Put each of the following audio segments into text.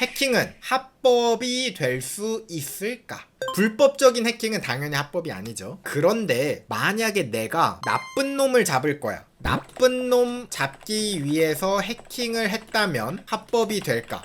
해킹은 합법이 될 수 있을까? 불법적인 해킹은 당연히 합법이 아니죠. 그런데 만약에 내가 나쁜 놈을 잡을 거야. 나쁜 놈 잡기 위해서 해킹을 했다면 합법이 될까?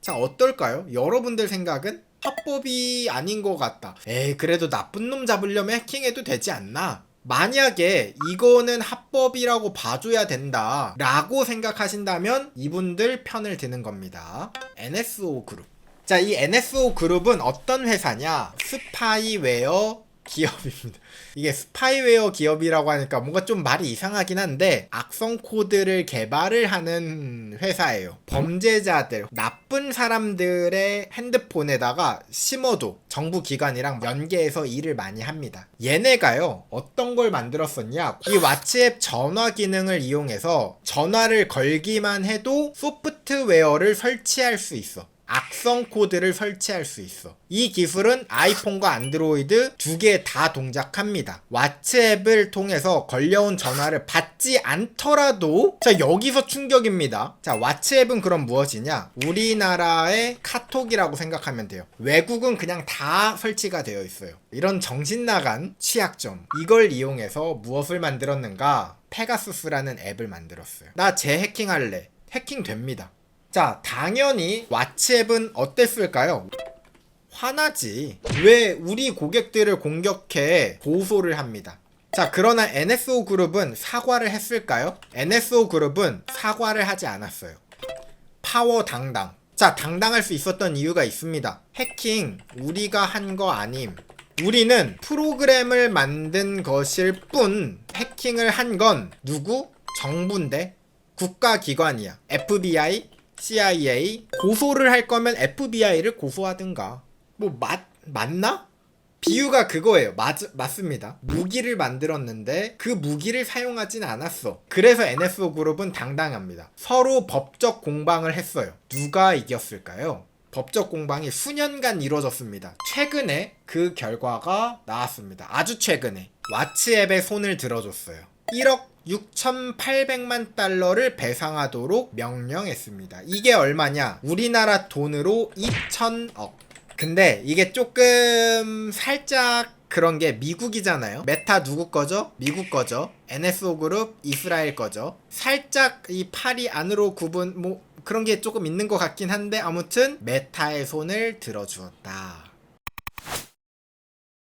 자, 어떨까요? 여러분들 생각은? 합법이 아닌 것 같다. 에이, 그래도 나쁜 놈 잡으려면 해킹해도 되지 않나? 만약에 이거는 합법이라고 봐줘야 된다 라고 생각하신다면 이분들 편을 드는 겁니다. NSO 그룹. 자, 이 NSO 그룹은 어떤 회사냐? 스파이웨어 기업입니다. 이게 스파이웨어 기업이라고 하니까 뭔가 좀 말이 이상하긴 한데 악성 코드를 개발을 하는 회사예요. 범죄자들, 나쁜 사람들의 핸드폰에다가 심어도 정부 기관이랑 연계해서 일을 많이 합니다. 얘네가요, 어떤 걸 만들었었냐? 이 왓츠앱 전화 기능을 이용해서 전화를 걸기만 해도 소프트웨어를 설치할 수 있어. 악성 코드를 설치할 수 있어. 이 기술은 아이폰과 안드로이드 두 개 다 동작합니다. 왓츠 앱을 통해서 걸려온 전화를 받지 않더라도 자 여기서 충격입니다. 자 왓츠 앱은 그럼 무엇이냐? 우리나라의 카톡이라고 생각하면 돼요. 외국은 그냥 다 설치가 되어 있어요. 이런 정신 나간 취약점 이걸 이용해서 무엇을 만들었는가? 페가수스라는 앱을 만들었어요. 나 재해킹할래. 해킹 됩니다. 자, 당연히 왓츠앱은 어땠을까요? 화나지. 왜 우리 고객들을 공격해 고소를 합니다. 자, 그러나 NSO 그룹은 사과를 했을까요? NSO 그룹은 사과를 하지 않았어요. 파워 당당. 자, 당당할 수 있었던 이유가 있습니다. 해킹, 우리가 한 거 아님. 우리는 프로그램을 만든 것일 뿐, 해킹을 한 건 누구? 정부인데? 국가기관이야. FBI, CIA. 고소를 할 거면 FBI를 고소하든가. 뭐, 맞, 맞나? 비유가 그거예요. 맞, 맞습니다. 무기를 만들었는데 그 무기를 사용하진 않았어. 그래서 NSO 그룹은 당당합니다. 서로 법적 공방을 했어요. 누가 이겼을까요? 법적 공방이 수년간 이루어졌습니다. 최근에 그 결과가 나왔습니다. 아주 최근에. 왓츠앱에 손을 들어줬어요. 1억 6,800만 달러를 배상하도록 명령했습니다. 이게 얼마냐? 우리나라 돈으로 2천억. 근데 이게 조금 살짝 그런 게 미국이잖아요. 메타 누구 거죠? 미국 거죠. NSO 그룹 이스라엘 거죠. 살짝 이 팔이 안으로 구분 뭐 그런 게 조금 있는 것 같긴 한데 아무튼 메타의 손을 들어주었다.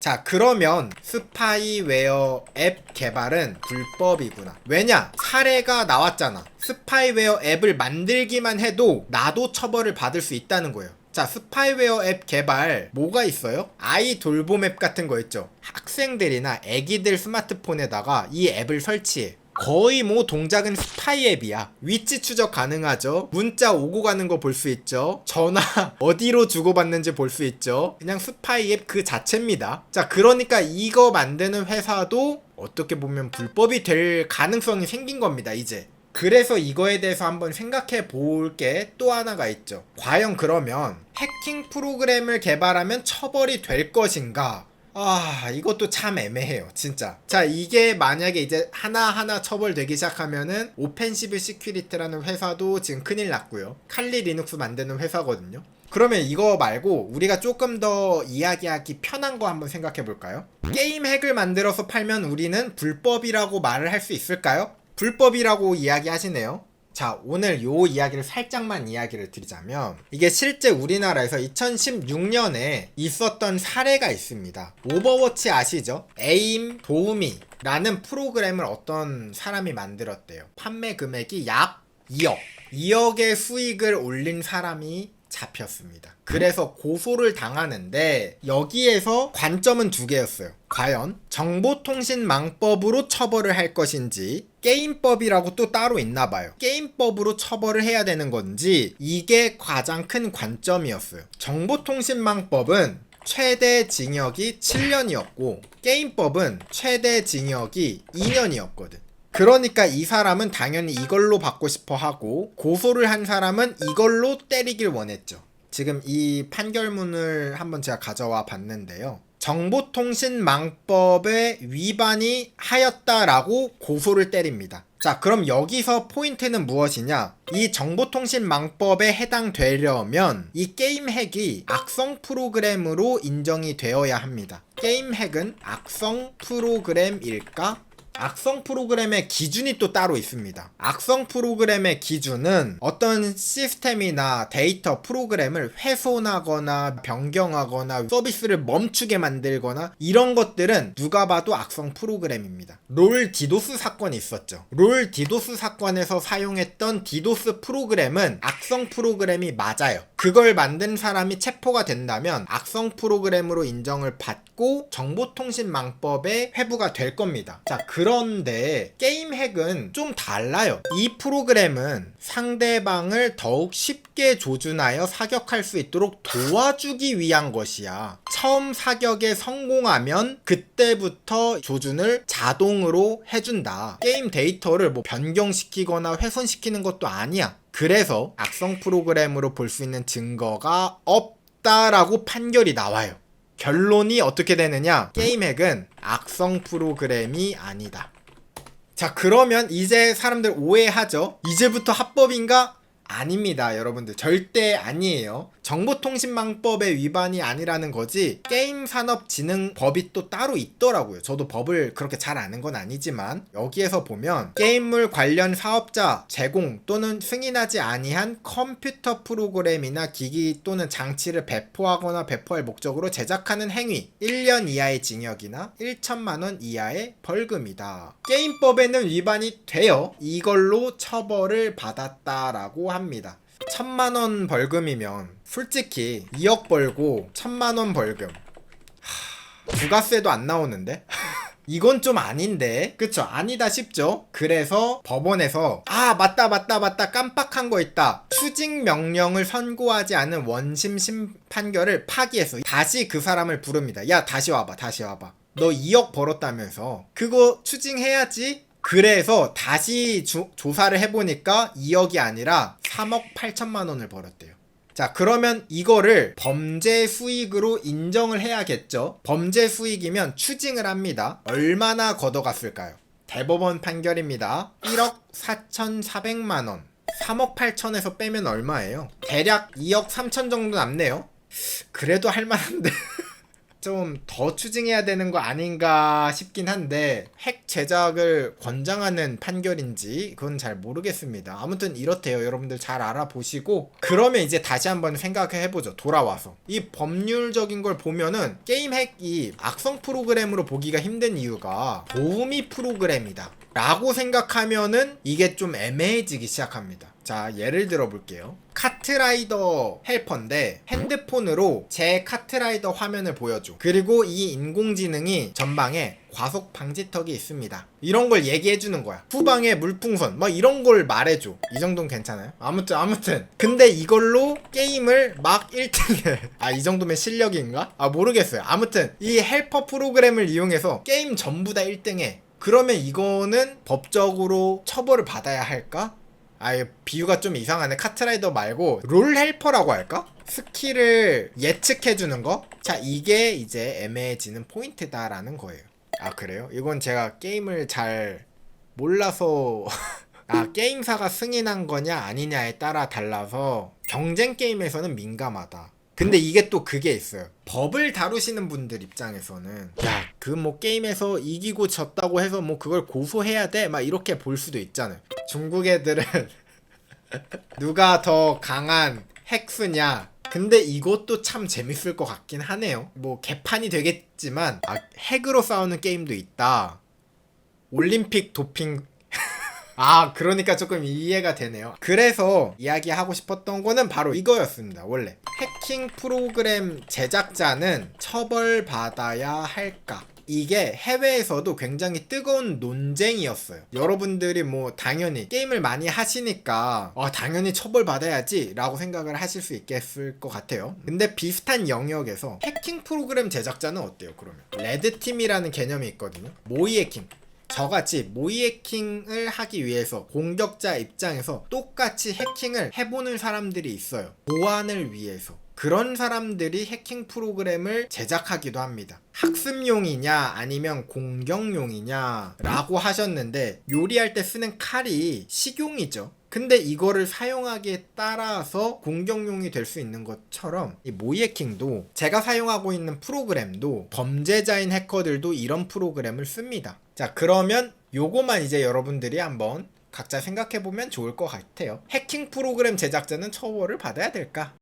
자, 그러면 스파이웨어 앱 개발은 불법이구나. 왜냐? 사례가 나왔잖아. 스파이웨어 앱을 만들기만 해도 나도 처벌을 받을 수 있다는 거예요. 자, 스파이웨어 앱 개발 뭐가 있어요? 아이 돌봄 앱 같은 거 있죠. 학생들이나 애기들 스마트폰에다가 이 앱을 설치해. 거의 뭐 동작은 스파이 앱이야. 위치 추적 가능하죠. 문자 오고 가는 거 볼 수 있죠. 전화 어디로 주고받는지 볼 수 있죠. 그냥 스파이 앱 그 자체입니다. 자, 그러니까 이거 만드는 회사도 어떻게 보면 불법이 될 가능성이 생긴 겁니다, 이제. 그래서 이거에 대해서 한번 생각해 볼 게 또 하나가 있죠. 과연 그러면 해킹 프로그램을 개발하면 처벌이 될 것인가? 아, 이것도 참 애매해요, 진짜. 자, 이게 만약에 이제 하나하나 처벌되기 시작하면은 오펜시브 시큐리티라는 회사도 지금 큰일 났고요. 칼리 리눅스 만드는 회사거든요. 그러면 이거 말고 우리가 조금 더 이야기하기 편한 거 한번 생각해 볼까요? 게임 핵을 만들어서 팔면 우리는 불법이라고 말을 할 수 있을까요? 불법이라고 이야기하시네요. 자, 오늘 요 이야기를 살짝만 이야기를 드리자면, 이게 실제 우리나라에서 2016년에 있었던 사례가 있습니다. 오버워치 아시죠? 에임 도우미 라는 프로그램을 어떤 사람이 만들었대요. 판매 금액이 약 2억. 2억의 수익을 올린 사람이 잡혔습니다. 그래서 고소를 당하는데 여기에서 관점은 두 개였어요. 과연 정보통신망법으로 처벌을 할 것인지 게임법이라고 또 따로 있나 봐요. 게임법으로 처벌을 해야 되는 건지 이게 가장 큰 관점이었어요. 정보통신망법은 최대 징역이 7년이었고 게임법은 최대 징역이 2년이었거든. 그러니까 이 사람은 당연히 이걸로 받고 싶어 하고 고소를 한 사람은 이걸로 때리길 원했죠. 지금 이 판결문을 한번 제가 가져와 봤는데요. 정보통신망법에 위반이 하였다라고 고소를 때립니다. 자, 그럼 여기서 포인트는 무엇이냐? 이 정보통신망법에 해당되려면 이 게임 핵이 악성 프로그램으로 인정이 되어야 합니다. 게임 핵은 악성 프로그램일까? 악성 프로그램의 기준이 또 따로 있습니다. 악성 프로그램의 기준은 어떤 시스템이나 데이터 프로그램을 훼손하거나 변경하거나 서비스를 멈추게 만들거나 이런 것들은 누가 봐도 악성 프로그램입니다. 롤 디도스 사건이 있었죠. 롤 디도스 사건에서 사용했던 디도스 프로그램은 악성 프로그램이 맞아요. 그걸 만든 사람이 체포가 된다면 악성 프로그램으로 인정을 받고 정보통신망법에 회부가 될 겁니다. 자, 그런 데 게임 핵은 좀 달라요. 이 프로그램은 상대방을 더욱 쉽게 조준하여 사격할 수 있도록 도와주기 위한 것이야. 처음 사격에 성공하면 그때부터 조준을 자동으로 해준다. 게임 데이터를 뭐 변경시키거나 훼손시키는 것도 아니야. 그래서 악성 프로그램으로 볼 수 있는 증거가 없다라고 판결이 나와요. 결론이 어떻게 되느냐? 게임 핵은 악성 프로그램이 아니다. 자, 그러면 이제 사람들 오해하죠? 이제부터 합법인가? 아닙니다, 여러분들. 절대 아니에요. 정보통신망법의 위반이 아니라는 거지, 게임산업진흥법이 또 따로 있더라고요. 저도 법을 그렇게 잘 아는 건 아니지만, 여기에서 보면, 게임물 관련 사업자 제공 또는 승인하지 아니한 컴퓨터 프로그램이나 기기 또는 장치를 배포하거나 배포할 목적으로 제작하는 행위, 1년 이하의 징역이나 1천만 원 이하의 벌금이다. 게임법에는 위반이 돼요. 이걸로 처벌을 받았다라고 합니다. 천만 원 벌금이면 솔직히 2억 벌고 천만 원 벌금. 하, 부가세도 안 나오는데? 이건 좀 아닌데? 그쵸? 아니다 싶죠? 그래서 법원에서 아 맞다 맞다 맞다 깜빡한 거 있다. 추징 명령을 선고하지 않은 원심 심판결을 파기해서 다시 그 사람을 부릅니다. 야 다시 와봐 다시 와봐. 너 2억 벌었다면서. 그거 추징해야지 그래서 다시 조, 조사를 해보니까 2억이 아니라 3억 8천만 원을 벌었대요. 자, 그러면 이거를 범죄 수익으로 인정을 해야겠죠? 범죄 수익이면 추징을 합니다. 얼마나 걷어갔을까요? 대법원 판결입니다. 1억 4,400만 원. 3억 8천에서 빼면 얼마예요? 대략 2억 3천 정도 남네요. 그래도 할만한데. 좀 더 추징해야 되는 거 아닌가 싶긴 한데 핵 제작을 권장하는 판결인지 그건 잘 모르겠습니다. 아무튼 이렇대요. 여러분들 잘 알아보시고 그러면 이제 다시 한번 생각해 보죠. 돌아와서 이 법률적인 걸 보면은 게임 핵이 악성 프로그램으로 보기가 힘든 이유가 도우미 프로그램이다. 라고 생각하면은 이게 좀 애매해지기 시작합니다. 자, 예를 들어 볼게요. 카트라이더 헬퍼인데 핸드폰으로 제 카트라이더 화면을 보여줘. 그리고 이 인공지능이 전방에 과속 방지턱이 있습니다. 이런 걸 얘기해 주는 거야. 후방에 물풍선, 막 이런 걸 말해 줘. 이 정도는 괜찮아요? 아무튼, 아무튼. 근데 이걸로 게임을 막 1등해. 아, 이 정도면 실력인가? 아, 모르겠어요. 아무튼, 이 헬퍼 프로그램을 이용해서 게임 전부 다 1등해. 그러면 이거는 법적으로 처벌을 받아야 할까? 아예 비유가 좀 이상하네. 카트라이더 말고 롤 헬퍼라고 할까? 스킬을 예측해주는 거? 자, 이게 이제 애매해지는 포인트다라는 거예요. 아, 그래요? 이건 제가 게임을 잘 몰라서. 아, 게임사가 승인한 거냐 아니냐에 따라 달라서 경쟁 게임에서는 민감하다. 근데 이게 또 그게 있어요. 법을 다루시는 분들 입장에서는 야, 그 뭐 게임에서 이기고 졌다고 해서 뭐 그걸 고소해야 돼? 막 이렇게 볼 수도 있잖아요. 중국 애들은 누가 더 강한 핵수냐? 근데 이것도 참 재밌을 것 같긴 하네요. 뭐 개판이 되겠지만 아, 핵으로 싸우는 게임도 있다. 올림픽 도핑 아, 그러니까 조금 이해가 되네요. 그래서 이야기하고 싶었던 거는 바로 이거였습니다. 원래 해킹 프로그램 제작자는 처벌받아야 할까? 이게 해외에서도 굉장히 뜨거운 논쟁이었어요. 여러분들이 뭐 당연히 게임을 많이 하시니까 아, 당연히 처벌받아야지 라고 생각을 하실 수 있겠을 것 같아요. 근데 비슷한 영역에서 해킹 프로그램 제작자는 어때요, 그러면? 레드팀이라는 개념이 있거든요. 모의 해킹. 저같이 모의 해킹을 하기 위해서 공격자 입장에서 똑같이 해킹을 해보는 사람들이 있어요. 보안을 위해서. 그런 사람들이 해킹 프로그램을 제작하기도 합니다. 학습용이냐 아니면 공격용이냐 라고 하셨는데 요리할 때 쓰는 칼이 식용이죠. 근데 이거를 사용하기에 따라서 공격용이 될 수 있는 것처럼 이 모이해킹도 제가 사용하고 있는 프로그램도 범죄자인 해커들도 이런 프로그램을 씁니다. 자 그러면 요거만 이제 여러분들이 한번 각자 생각해 보면 좋을 것 같아요. 해킹 프로그램 제작자는 처벌을 받아야 될까?